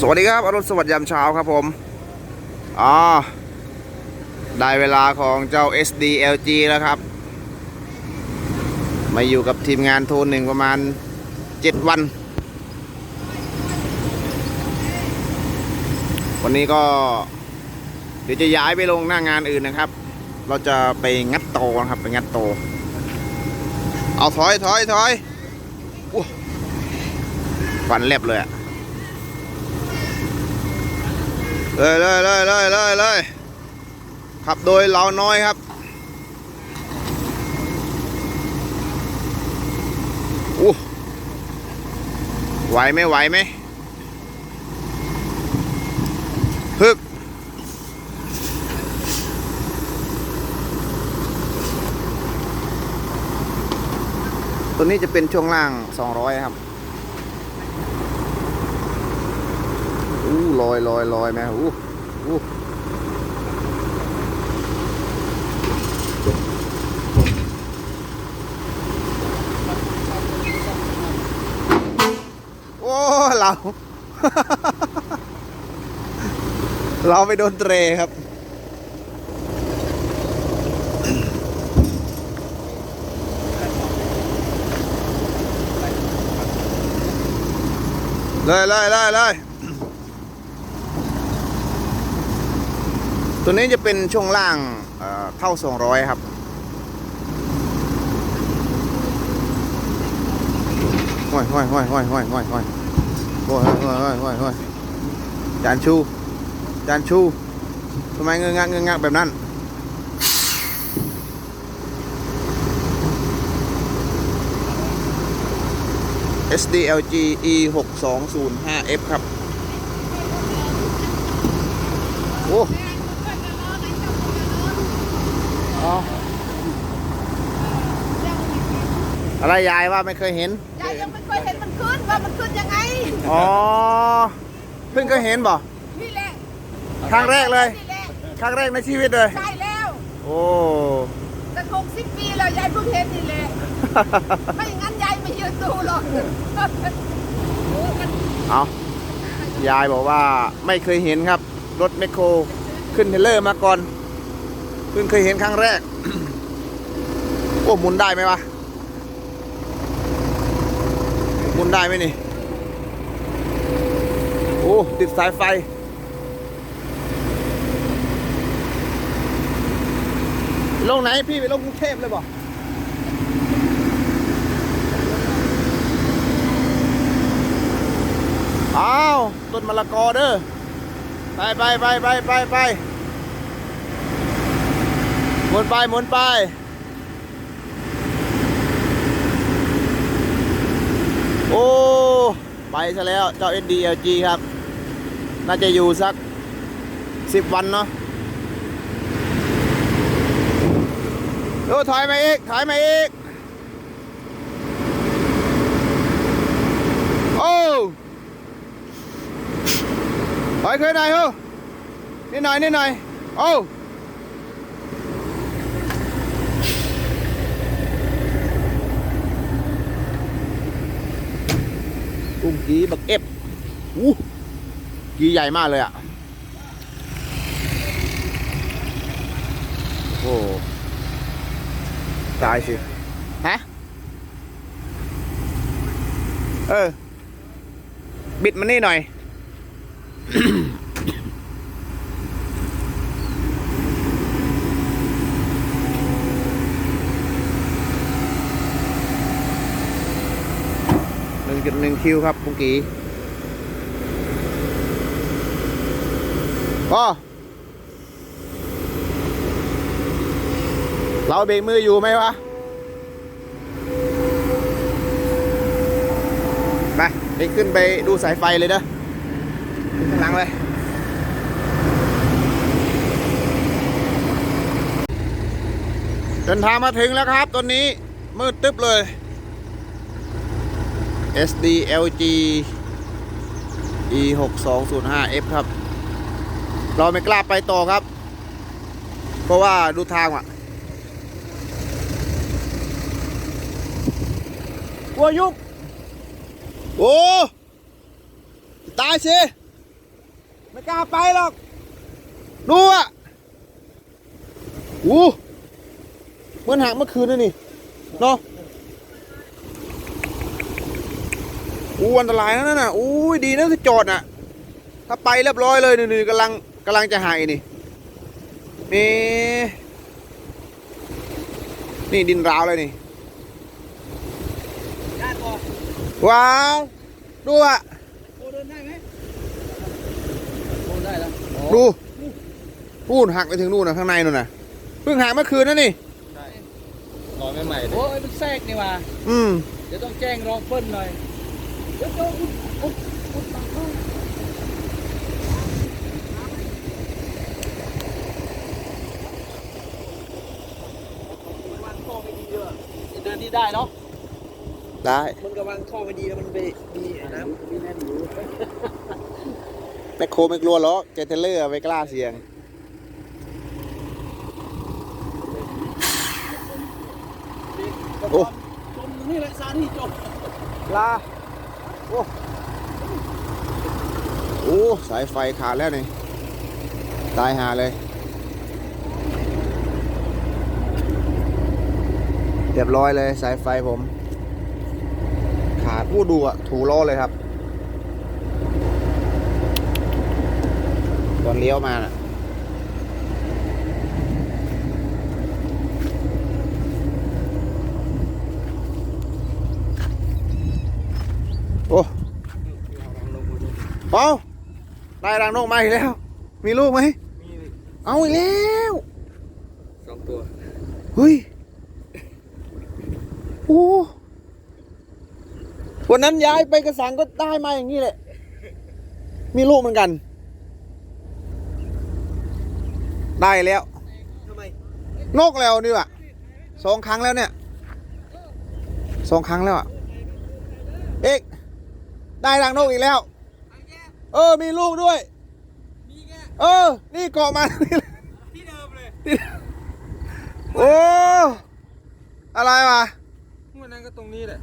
สวัสดีครับอรุณสวัสดิ์ยามเช้าครับผมอ๋อได้เวลาของเจ้า SDLG แล้วครับ มาอยู่กับทีมงานโทรหนึ่งประมาณ 7 วัน วันนี้ก็เดี๋ยวจะย้ายไปลงหน้างานอื่นนะครับ เราจะไปงัดโตนะครับ ไปงัดโต เอาถอยถอยถอยอู้ฟันเล็บเลยอะ เลยเลยเลยเลยเลยเลยขับโดยเราน้อยครับอู้ไหวไหมไหวไหมฮึบตัวนี้จะเป็นช่วงล่าง 200 ครับ อู้ลอยลอยลอยแม่อู้อู้โอ้เรา เราไปโดนเตรครับเลยเลยเลยเลย ตัวนี้จะเป็นช่วงล่างเอ่อเข้า200 ครับ ห้อยห้อยห้อยห้อยห้อยห้อยห้อยห้อยห้อยห้อยห้อยห้อยจานชู จานชูทำไมเงื้องเงื้องแบบนั้น SDLG E 6 2 0 5 F ครับ โอ้เอา อะไรยายว่าไม่เคยเห็น ยายยังไม่เคยเห็นมันขึ้นว่ามันขึ้นยังไง อ๋อ เพิ่งเคยเห็นบ่นี่แหละครั้งแรกเลย นี่แหละครั้งแรกในชีวิตเลย ใช่แล้วโอ้ แต่หกสิบปีแล้วยายเพิ่งเห็นนี่แหละ ไม่อย่างนั้นยายไม่ยืนดูหรอกโอ้มันเอายายบอกว่าไม่เคยเห็นครับ รถแมคโครขึ้นเทรลเลอร์มาก่อน เพิ่งเคยเห็นครั้งแรก โอ้หมุนได้ไหมวะ หมุน ได้ไหมนี่ โอ้ ติดสายไฟ ลงไหนพี่ไปลงกรุงเทพเลยบ่อ้าว ต้นมะละกอเด้อ ไปไปไปไปไปไปหมุนไปหมุนไปโอ้ไป ซะแล้วเจ้า SDLG ครับ น่าจะอยู่สักสิบวันเนาะโอ้ถอยมาอีก ถอยมาอีก โอ้ถอยขึ้นหน่อยเฮ้ยนิดหน่อยนิดหน่อย โอ้ กุ้งกีบักเอฟอู้กีใหญ่มากเลยอะ โอ้ตายสิ ฮะ เออ บิดมันนี่หน่อย หนึ่งจุดหนึ่งคิวครับปุงกีก็เราเบรกมืออยู่ไหมวะ ไปไปขึ้นไปดูสายไฟเลยเด้อข้างหลังเลย เดินทางมาถึงแล้วครับตอนนี้มืดตึ๊บเลย SDLG E 6 2 0 5 F ครับ เราไม่กล้าไปต่อครับ เพราะว่าดูทางอะกลัวยุบโอ้ตายสิ ไม่กล้าไปหรอก ดูอะอู้เหมือนหักเมื่อคืนนั่นนี่เนาะ อู้อันตรายนะนั่นน่ะอู้ยดีนะที่จอดน่ะ ถ้าไปเรียบร้อยเลยนี่นี่กำลังกำลังจะหายนี่นี่นี่ดินราวเลยนี่ญาติบอกว้าวดูอะโอเดินได้ไหมโอได้แล้วดูนู่นหักไปถึงนู่นนะข้างในนู่นน่ะเพิ่งหักเมื่อคืนนั่นนี่รอใหม่ๆโอ้ยมันแทรกนี่ว่าอืมเดี๋ยวต้องแจ้งรองเปิ้ลหน่อย ได้เนนี่ได้เนาะได้ มันก็วางท่อไม่ดีแล้วมันไปมีน้ำมีแน่นอยู่แมคโครไม่กลัวหรอกเจเทเลอร์ไม่กล้าเสี่ยง โอ้ จมนี่แหละซาที่จมลา โอ้โอ้สายไฟขาดแล้วนี่ ตายหาเลยเรียบร้อยเลยสายไฟผม ขาดผู้ดูอะถูล้อเลยครับ ตอนเลี้ยวมาน่ะอ้ เอาได้รังนกมาอีกแล้ว มีลูกไหมมีเอาอีกแล้วสองตัวเฮ้ยโอ้วันนั้นย้ายไปกระสังก็ได้มาอย่างนี้แหละ มีลูกเหมือนกัน ได้แล้วทำไมนกแล้วนี่ว่ะสองครั้งแล้วเนี่ยสองครั้งแล้วอะเอกได้รังนกอีกแล้ว เออ มีลูกด้วย มีแกเออ นี่เกาะมา ที่เดิมเลยโอ้ อะไรวะวันนั้นก็ตรงนี้แหละ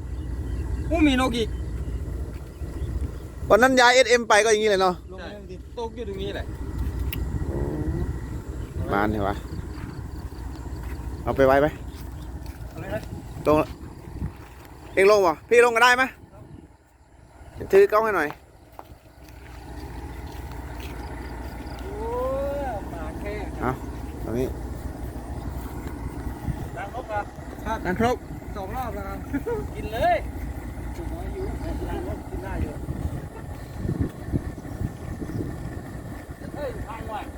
อู้มีนกอีก วันนั้นย้ายเอสเอ็มไปก็อย่างนี้เลยเนาะลงมาดิตกอยู่ตรงนี้แหละมานเหรอวะ เอาไปไว้ไปอะไรนะตรงเองลงวะพี่ลงก็ได้ไหมถือกล้องให้หน่อย โอ้ยหมาแค่ เอาต รงนี้ดังนกอะครับนันครบสองรอบแล้วครับ กินเลยจุดน้อยอยู่ดังนกกินได้อยู่เฮ้ยทางว่ะฮะ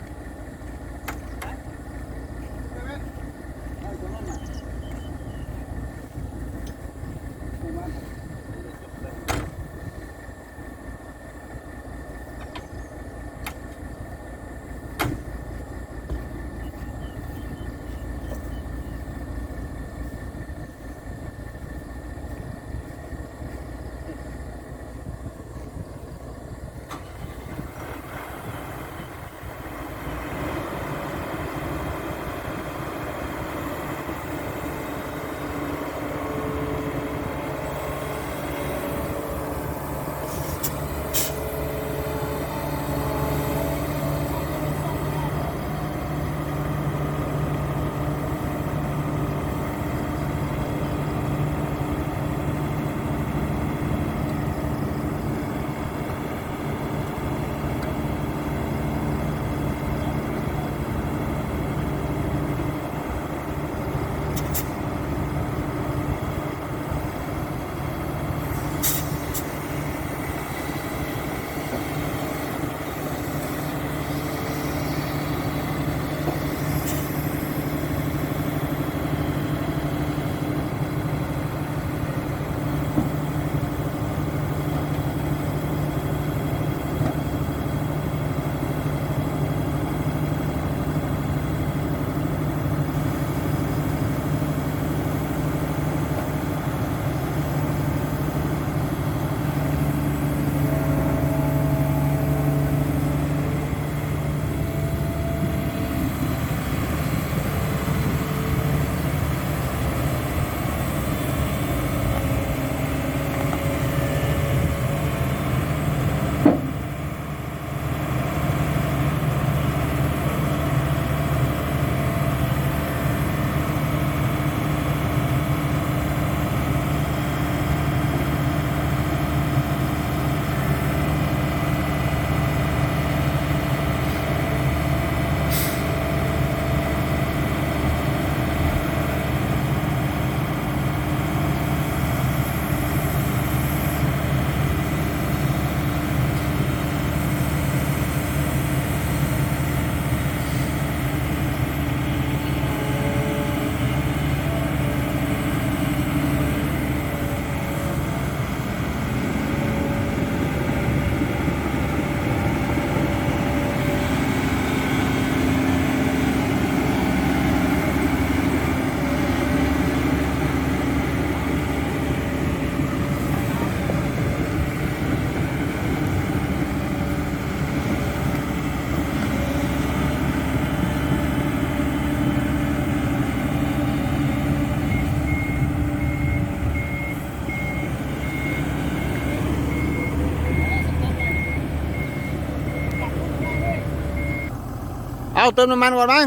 าเติมน้ำมันก่อนมั้ง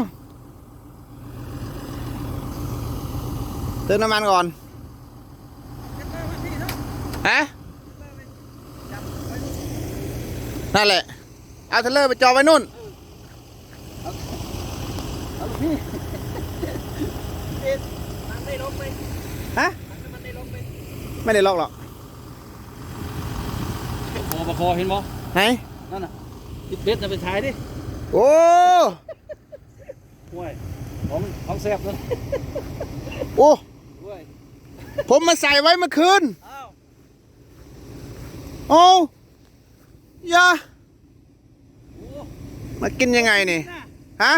เติมน้ำมันก่อนฮะนั่นแหละ เอาเทรลเลอร์ไปจอดไว้นู่นเอาลูกพี่เอ็ดมันได้ลงไปฮะมันได้ลงไปไม่ได้ล็อกหรอกคอประคอเห็นบ่ไหนนั่นน่ะติดเบ็ดน่ะไปถ่ายดิ โอ้ ห่วยของของแซ่บนั่นโอ้ห่วยผมมาใส่ไว้เมื่อคืนอ้าวโอ้ยาโอ้มากินยังไงนี่น่ะฮะ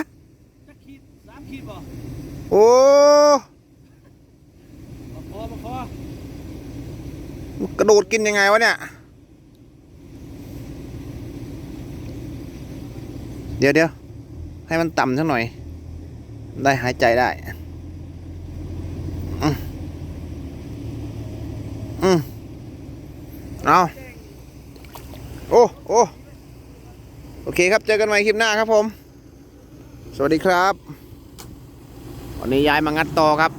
จักขีดสามขีดบ่โอ้ประคอประคอกระโดดกินยังไงวะเนี่ย เดี๋ยวเดี๋ยวให้มันต่ำสักหน่อย ได้หายใจได้ อืมอืมเอาโอ้โอ้โอเคครับ เจอกันใหม่คลิปหน้าครับผม สวัสดีครับ วันนี้ย้ายมางัดต่อครับ